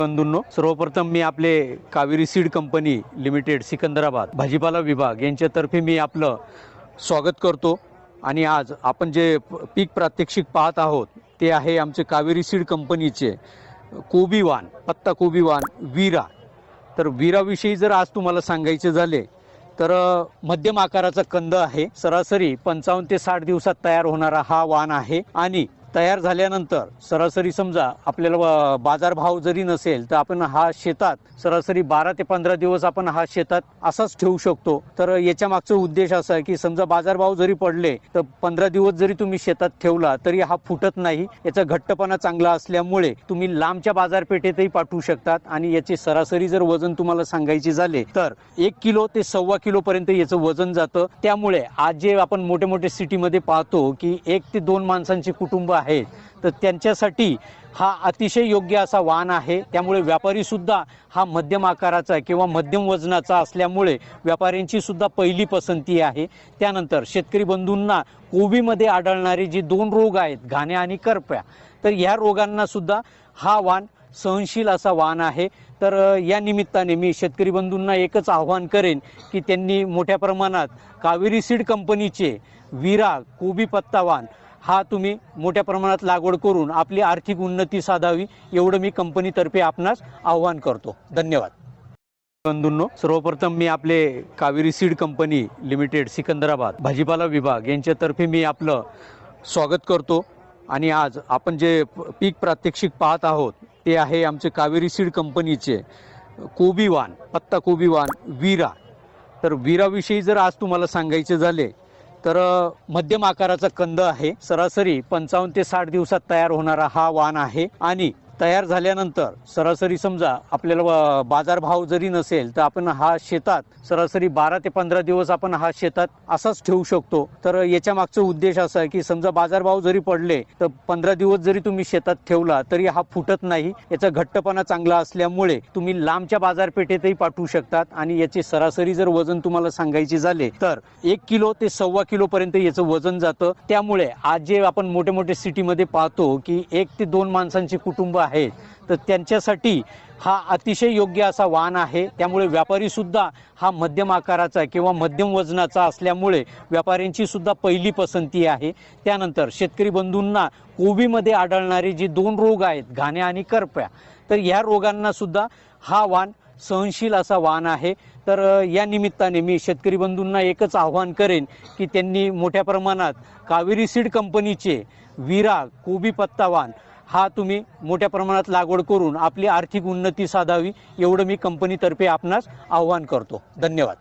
बंधूंनो सर्वप्रथम मी आपले Kaveri seed company limited Secunderabad भाजीपाला विभाग यांच्यातर्फे मी आपलं स्वागत करतो. आणि आज आपण जे प- पीक प्रात्यक्षिक पाहत आहोत ते आहे आमचे कावेरी सीड कंपनीचे कोबी वान पत्ता कोबी वान वीरा. तर वीराविषयी जर आज तुम्हाला सांगायचे झाले तर मध्यम आकाराचा कंद आहे. सरासरी पंचावन्न ते साठ दिवसात तयार होणारा हा वान आहे. आणि तयार झाल्यानंतर सरासरी समजा आपल्याला बाजारभाव जरी नसेल तर आपण हा शेतात सरासरी बारा ते पंधरा दिवस आपण हा शेतात असाच ठेवू शकतो. तर याच्या मागचा उद्देश असा आहे की समजा बाजारभाव जरी पडले तर पंधरा दिवस जरी तुम्ही शेतात ठेवला तरी हा फुटत नाही. याचा घट्टपणा चांगला असल्यामुळे तुम्ही लांबच्या बाजारपेठेतही पाठवू शकतात आणि याचे सरासरी जर वजन तुम्हाला सांगायचे झाले तर एक किलो ते सव्वा किलो पर्यंत याचं वजन जातं. त्यामुळे आज जे आपण मोठे मोठे सिटीमध्ये पाहतो की एक ते दोन माणसांचे कुटुंब आहेत तर त्यांच्यासाठी हा अतिशय योग्य असा वाहन आहे. त्यामुळे व्यापारीसुद्धा हा मध्यम आकाराचा किंवा मध्यम वजनाचा असल्यामुळे व्यापाऱ्यांची सुद्धा पहिली पसंती आहे. त्यानंतर शेतकरी बंधूंना कोबीमध्ये आढळणारे जे दोन रोग आहेत घाण्या आणि करप्या तर ह्या रोगांना सुद्धा हा वाण सहनशील असा वाण आहे. तर या निमित्ताने मी शेतकरी बंधूंना एकच आव्हान करेन की त्यांनी मोठ्या प्रमाणात कावेरी सीड कंपनीचे विरा कोबी पत्ता वाण हा तुम्ही मोठ्या प्रमाणात लागवड करून आपली आर्थिक उन्नती साधावी एवढं मी कंपनीतर्फे आपणास आव्हान करतो. धन्यवाद. बंधूंनो सर्वप्रथम मी आपले Kaveri seed company limited Secunderabad भाजीपाला विभाग यांच्यातर्फे मी आपलं स्वागत करतो. आणि आज आपण जे प- पीक प्रात्यक्षिक पाहत आहोत ते आहे आमचे कावेरी सीड कंपनीचे कोबीवान पत्ता कोबीवान वीरा. तर वीराविषयी जर आज तुम्हाला सांगायचे झाले तर मध्यम आकाराचा कंद आहे. सरासरी पंचावन्न ते साठ दिवसात तयार होणारा हा वाण आहे. आणि तयार झाल्यानंतर सरासरी समजा आपल्याला बाजारभाव जरी नसेल तर आपण हा शेतात सरासरी बारा ते पंधरा दिवस आपण हा शेतात असाच ठेवू शकतो. तर याच्या मागचा उद्देश असा आहे की समजा बाजारभाव जरी पडले तर पंधरा दिवस जरी तुम्ही शेतात ठेवला तरी हा फुटत नाही. याचा घट्टपणा चांगला असल्यामुळे तुम्ही लांबच्या बाजारपेठेतही पाठवू शकतात आणि याचे सरासरी जर वजन तुम्हाला सांगायचे झाले तर एक किलो ते सव्वा किलो पर्यंत याचं वजन जातं. त्यामुळे आज जे आपण मोठे मोठे सिटीमध्ये पाहतो की एक ते दोन माणसांचे कुटुंब आहेत तर त्यांच्यासाठी हा अतिशय योग्य असा वाहन आहे. त्यामुळे व्यापारी सुद्धा हा मध्यम आकाराचा किंवा मध्यम वजनाचा असल्यामुळे व्यापाऱ्यांची सुद्धा पहिली पसंती आहे. त्यानंतर शेतकरी बंधूंना कोबीमध्ये आढळणारे जे दोन रोग आहेत घाण्या आणि करप्या तर ह्या रोगांना सुद्धा हा वाण सहनशील असा वाण आहे. तर या निमित्ताने मी शेतकरी बंधूंना एकच आव्हान करेन की त्यांनी मोठ्या प्रमाणात कावेरी सीड कंपनीचे विरा कोबी पत्ता वाहन हा तुम्ही मोठ्या प्रमाणात लागवड करून आपली आर्थिक उन्नती साधावी एवढं मी कंपनीतर्फे आपणास आव्हान करतो. धन्यवाद.